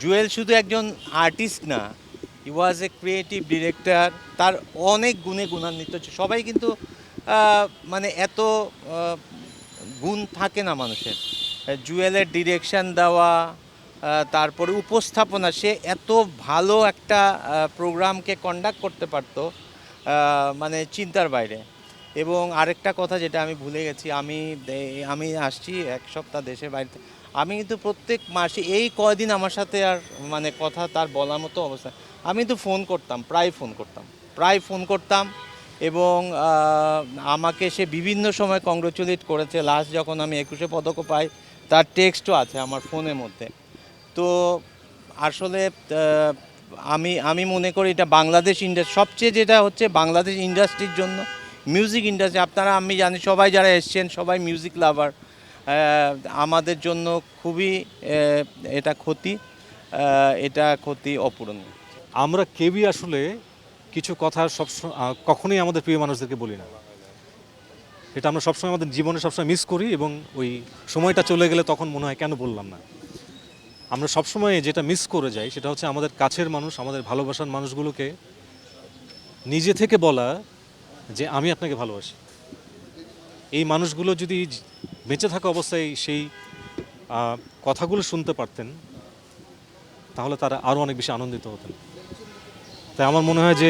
জুয়েল শুধু একজন আর্টিস্ট না ই ওয়াজ এ ক্রিয়েটিভ ডিরেক্টর তার অনেক গুণে গুণান্বিত। সবাই কিন্তু মানে এত গুণ থাকে না মানুষের জুয়েলের ডিরেকশন দেওয়া তারপরে উপস্থাপনা, সে এত ভালো একটা প্রোগ্রামকে কন্ডাক্ট করতে পারতো মানে চিন্তার বাইরে এবং আরেকটা কথা যেটা আমি ভুলে গেছি, আমি আমি আসছি এক সপ্তাহ দেশের বাড়িতে আমি কিন্তু প্রত্যেক মাসে, এই কয়দিন আমার সাথে আর মানে কথা তার বলার মতো অবস্থা আমি কিন্তু ফোন করতাম, প্রায় ফোন করতাম, প্রায় ফোন করতাম এবং আমাকে সে বিভিন্ন সময় কংগ্রেচুলেট করেছে। লাস্ট যখন আমি একুশে পদক পাই, তার টেক্সটও আছে আমার ফোনের মধ্যে। তো আসলে আমি আমি মনে করি এটা বাংলাদেশ ইন্ডাস্ট্রি সবচেয়ে যেটা হচ্ছে বাংলাদেশ ইন্ডাস্ট্রির জন্য মিউজিক ইন্ডাস্ট্রি আপনারা, আমি জানি সবাই যারা এসছেন, সবাই মিউজিক লাভার আমাদের জন্য খুবই এটা ক্ষতি এটা ক্ষতি অপূরণীয়। আমরা কেউই আসলে কিছু কথা সব কখনোই আমাদের প্রিয় মানুষদেরকে বলি না। এটা আমরা সবসময় আমাদের জীবনে সবসময় মিস করি এবং ওই সময়টা চলে গেলে তখন মনে হয় কেন বললাম না। আমরা সবসময় যেটা মিস করে যাই সেটা হচ্ছে আমাদের কাছের মানুষ, আমাদের ভালোবাসার মানুষগুলোকে নিজে থেকে বলা যে, আমি আপনাকে ভালোবাসি। এই মানুষগুলো যদি বেঁচে থাকা অবস্থায় সেই কথাগুলো শুনতে পারতেন, তাহলে তারা আরও অনেক বেশি আনন্দিত হতেন। তাই আমার মনে হয় যে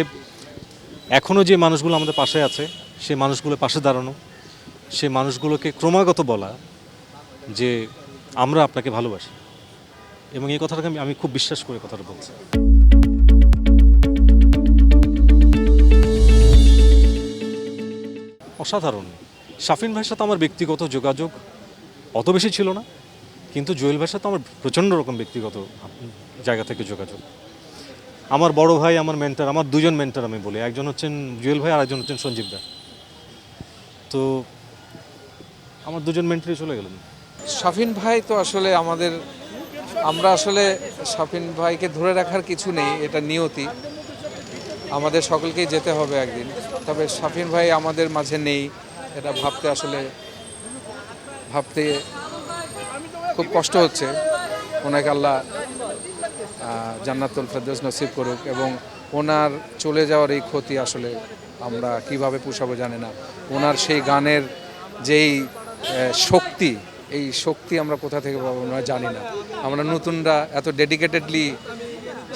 এখনও যে মানুষগুলো আমাদের পাশে আছে সেই মানুষগুলোর পাশে দাঁড়ানো, সে মানুষগুলোকে ক্রমাগত বলা যে, আমরা আপনাকে ভালোবাসি। এবং এই কথাটাকে আমি আমি খুব বিশ্বাস করে কথাটা বলছি। অসাধারণ। শাফিন ভাইয়ের সাথে আমার ব্যক্তিগত যোগাযোগ অত বেশি ছিল না, কিন্তু জুয়েল ভাইয়ের সাথে আমার প্রচণ্ড রকম ব্যক্তিগত জায়গা থেকে যোগাযোগ। আমার বড় ভাই, আমার মেন্টার আমার দুজন মেন্টার আমি বলি। একজন হচ্ছেন জুয়েল ভাই আর একজন হচ্ছেন সঞ্জীব দা। তো আমার দুজন মেন্টারই চলে গেলেন। শাফিন ভাই তো আসলে আমাদের, আমরা আসলে শাফিন ভাইকে ধরে রাখার কিছু নেই, এটা নিয়তি। আমাদের সকলকেই যেতে হবে একদিন। তবে শাফিন ভাই আমাদের মাঝে নেই। এটা ভাবতে আসলে ভাবতে খুব কষ্ট হচ্ছে। ওনাকে আল্লাহ জান্নাতুল ফেরদৌস নসিব করুক এবং ওনার চলে যাওয়ার এই ক্ষতি আসলে আমরা কীভাবে পুষাবো জানি না। ওনার সেই গানের যেই শক্তি, এই শক্তি আমরা কোথা থেকে পাবো আমরা জানি না। আমরা নতুনরা এত ডেডিকেটেডলি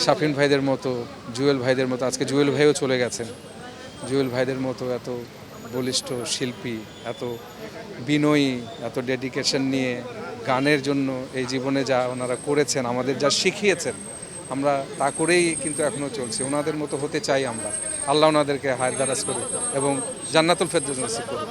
শাফিন ভাইদের মতো, জুয়েল ভাইদের মতো, আজকে জুয়েল ভাইও চলে গেছেন। জুয়েল ভাইদের মতো এত বলিষ্ঠ শিল্পী, এত বিনয়ী, এত ডেডিকেশন নিয়ে গানের জন্য এই জীবনে যা ওনারা করেছেন, আমাদের যা শিখিয়েছেন, আমরা তা করেই কিন্তু এখনও চলছি। ওনাদের মতো হতে চাই আমরা। আল্লাহ ওনাদেরকে হায়দারাজ করুক এবং জান্নাতুল ফেরদৌস করুক।